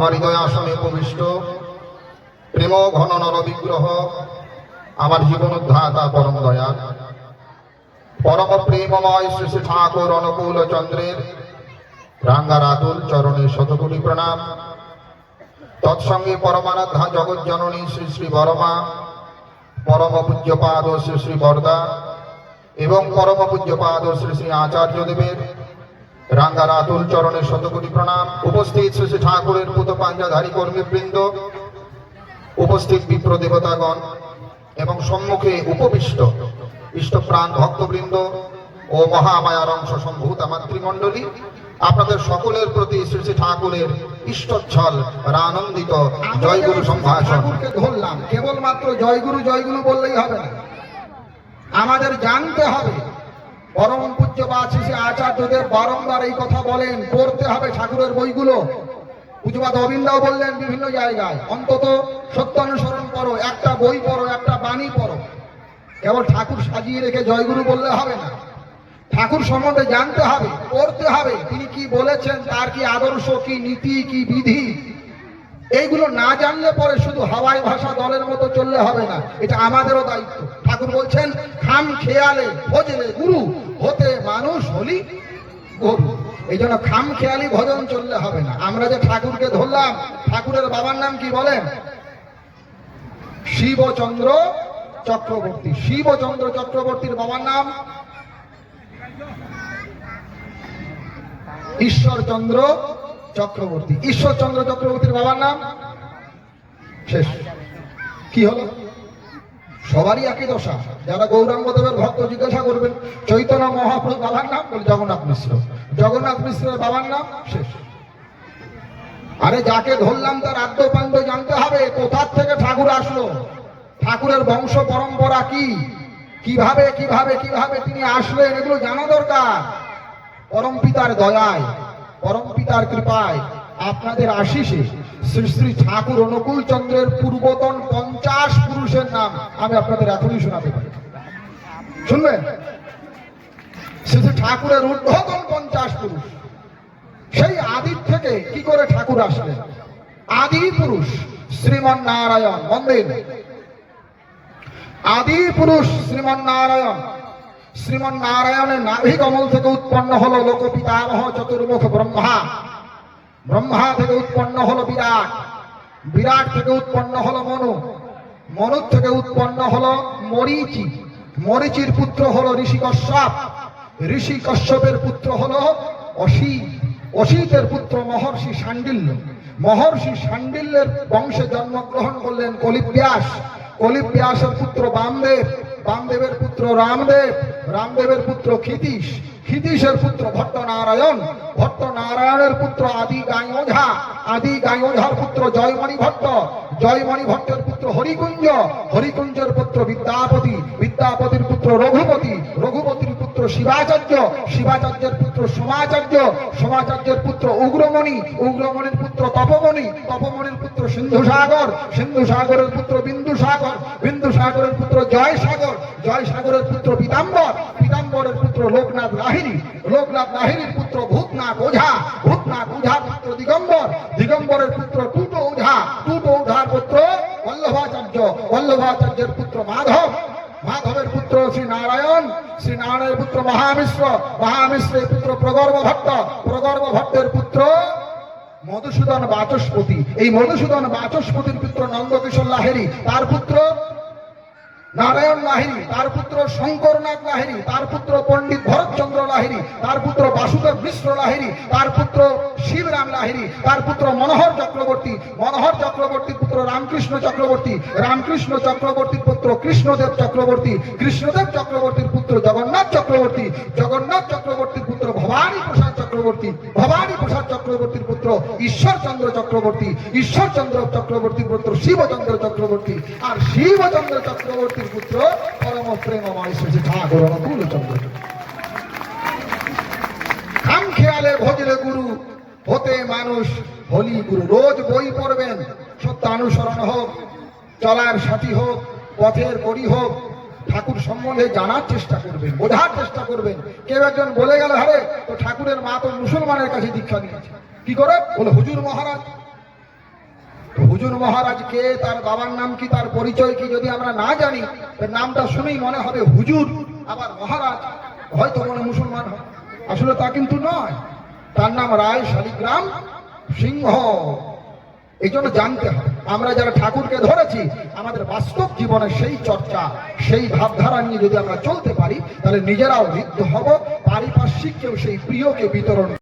আমার হৃদয় আসনে উপবিষ্ট। প্রেম ঘন নর বিগ্রহ, আমার জীবন উদ্ধাতা পরম দয়া। পরম প্রেমময় শ্রী ঠাকুর অনুকূল চন্দ্রের রাঙ্গা রাতুল চরণে শতকোটি প্রণাম। তৎসঙ্গে পরমারাধ্যা জগৎ জননী শ্রী শ্রী বরমা, পরম পূজ্যপাদ শ্রী শ্রী বরদা এবং পরম পূজ্যপাদ শ্রী শ্রী আচার্য দেবের রাঙ্গার আতুল চরণের শতকোটি প্রণাম। উপস্থিত শ্রী ঠাকুরের পুত পাঞ্জাধারী কর্মীবৃন্দ উপস্থিত বিপ্র দেবতাগণ এবং সম্মুখে উপবিষ্ট ইষ্টপ্রাণ ভক্তবৃন্দ ও মহামায়ার অংশ সম্ভূত মাতৃমণ্ডলী আপনাদের সকলের প্রতি শ্রী শ্রী ঠাকুরের ইষ্টচ্ছল আনন্দিত জয়গুরু সম্ভাষণ। ধরলাম কেবলমাত্র জয়গুরু জয়গুরু বললেই হবে না। আমাদের জানতে হবে পরম পূজ্য বা শিশু আচার্যদের বারংবার এই কথা বলেন, পড়তে হবে ঠাকুরের বইগুলো। পূজবাদ অবিন্দাও বললেন বিভিন্ন জায়গায়, অন্তত সত্য অনুসরণ করো, একটা বই পড়ো, একটা বাণী পড়ো। কেবল ঠাকুর সাজিয়ে রেখে জয়গুরু বললে হবে না। ঠাকুর সম্বন্ধে জানতে হবে, পড়তে হবে, তিনি কি বলেছেন, তার কি আদর্শ, কি নীতি, কি বিধি? এইগুলো না জানলে পরে শুধু হাওয়াই ভাষা দলের মতো চললে হবে না। এটা আমাদেরও দায়িত্ব। ঠাকুর বলছেন, খাম খেয়ালে ভজলে গুরু হতে মানুষ হলি গরু এই জন্য খাম খেয়ালি ভজন চললে হবে না। আমরা যে ঠাকুরকে ধরলাম, ঠাকুরের বাবার নাম কি বলেন? শিবচন্দ্র চক্রবর্তী। শিবচন্দ্র চক্রবর্তীর বাবার নাম? ঈশ্বরচন্দ্র চক্রবর্তী। ঈশ্বরচন্দ্র চক্রবর্তীর বাবার নাম? শেষ। কি হলো? সবারই একই দশা। যারা গৌরাঙ্গ দেবের ভক্ত জিজ্ঞাসা করবেন, চৈতন্য মহাপ্রভু বাবার নাম? বলে জগন্নাথ মিশ্র। জগন্নাথ মিশ্রের বাবার নাম? শেষ। আরে যাকে ধরলাম তার আদ্য পান্ড জানতে হবে কোথার থেকে ঠাকুর আসলো? ঠাকুরের বংশ পরম্পরা কি? কীভাবে কীভাবে কীভাবে তিনি আসলেন, এগুলো জানা দরকার। পরম পিতার দয়ায় পরম পিতার কৃপায়, আপনাদের আশিসে শ্রী শ্রী ঠাকুর অনুকূল চন্দ্রের পূর্বতন পঞ্চাশ পুরুষের নাম আমি আপনাদের এখনই শোনাতে পারি। শুনবেন? শ্রী শ্রী ঠাকুরের ঊর্ধ্বতন পঞ্চাশ পুরুষ। সেই আদির থেকে কি করে ঠাকুর আসলেন? আদি পুরুষ শ্রীমন নারায়ণ, মন্দির। আদি পুরুষ শ্রীমন নারায়ণ। শ্রীমন নারায়ণের নাভি কমল থেকে উৎপন্ন হলো লোক পিতামহ চতুর্মুখ ব্রহ্মা। ব্রহ্মা থেকে উৎপন্ন হলো বিরাট। বিরাট থেকে উৎপন্ন হলো মনু। মনু থেকে উৎপন্ন হলো মরিচি। মরিচির পুত্র হলো ঋষি কশ্যপ। ঋষি কশ্যপের পুত্র হলো অসিত। অসিতের পুত্র মহর্ষি শান্ডিল্য মহর্ষি শান্ডিল্যের বংশে জন্মগ্রহণ করলেন কলিব্যাস। কলিব্যাসের পুত্র বামদেব। বামদেবের পুত্র রামদেব। রামদেবের পুত্র ক্ষিতীশ। ক্ষিতীশের পুত্র ভট্ট নারায়ণ ভট্ট নারায়ণের পুত্র আদি গায়োঝা। আদি গায়োঝার পুত্র জয়মণি ভট্ট। জয়মণি ভট্টের পুত্র হরিকুঞ্জ। হরিকুঞ্জের পুত্র বিদ্যাপতি। বিদ্যাপতির পুত্র রঘুপতি। রঘুপতির পুত্র শিবাচার্য। শিবাচার্যের পুত্র সোমাচার্য। সোমাচার্যের পুত্র উগ্রমণি। উগ্রমণির পুত্র তপমণি। তপমণির পুত্র সিন্ধু সাগর সিন্ধু সাগরের পুত্র বিন্দু সাগর বিন্দু সাগরের পুত্র জয় সাগর জয় সাগরের পুত্র পিতাম্বর। পিতাম্বরের পুত্র লোকনাথ লাহিনী লোকনাথ লাহিনীর পুত্র ভূতনাথ ওঝা। ভূতনাথ ওঝার পুত্র দিগম্বর। দিগম্বরের পুত্র টুটো ওঝা। টুটো ওঝার পুত্র বল্লভাচার্য। বল্লভাচার্যের পুত্র মাধব। মাধবের পুত্র শ্রী নারায়ণ শ্রী নারায়ণের পুত্র মহামিশ্র। মহামিশ্রের পুত্র প্রগর্ভ ভট্ট প্রগর্ভ ভট্টের পুত্র মধুসূদন বাচস্পতি। এই মধুসূদন বাচস্পতির পুত্র নন্দকিশোর লাহেরি তার পুত্র নারায়ণ লাহিরি তার পুত্র শঙ্করনাথ লাহিরি তার পুত্র পণ্ডিত ভরতচন্দ্র লাহিরি তার পুত্র বাসুদেব মিশ্র লাহিরি তার পুত্র শিবরাম লাহিরি তার পুত্র মনোহর চক্রবর্তী, মনোহর চক্রবর্তীর পুত্র রামকৃষ্ণ চক্রবর্তী, রামকৃষ্ণ চক্রবর্তীর পুত্র কৃষ্ণদেব চক্রবর্তী, কৃষ্ণদেব চক্রবর্তীর পুত্র জগন্নাথ চক্রবর্তী, জগন্নাথ চক্রবর্তীর পুত্র ভবানী প্রসাদ চক্রবর্তী, ভবানী প্রসাদ চক্রবর্তীর পুত্র, ঈশ্বরচন্দ্র চক্রবর্তী, ঈশ্বরচন্দ্র চক্রবর্তীর পুত্র, শিবচন্দ্র চক্রবর্তী। আর শিবচন্দ্র চক্রবর্তীর পুত্র পরম প্রেমময় শ্রী ঠাকুর অনুকূল চন্দ্র খাম খেয়ালে ভজলে গুরু হতে মানুষ, হলি গুরু। রোজ বই পড়বেন সত্য অনুসরণ হোক, চলার সাথী হোক, পথের করি হোক ঠাকুর সম্বন্ধে জানার চেষ্টা করবেন, বোঝার চেষ্টা করবেন। কেউ একজন বলে গেল, আরে, তো ঠাকুরের মা তো মুসলমানের কাছে দীক্ষা নিয়েছে। কি করে? বলে, হুজুর মহারাজ। হুজুর মহারাজ কে, তার বাবার নাম কি, তার পরিচয় কি, যদি আমরা না জানি নামটা শুনেই মনে হবে, হুজুর, আবার মহারাজ। হয়তো মনে মুসলমান হয় আসলে তা কিন্তু নয়। তার নাম রায় শালিগ্রাম সিংহ। এই জন্য জানতে হবে, আমরা যারা ঠাকুরকে ধরেছি, আমাদের বাস্তব জীবনে সেই চর্চা, সেই ভাবধারা নিয়ে যদি আমরা চলতে পারি, তাহলে নিজেরাও ঋদ্ধ হব, পারিপার্শ্বিক কেউ সেই প্রিয়কে বিতরণ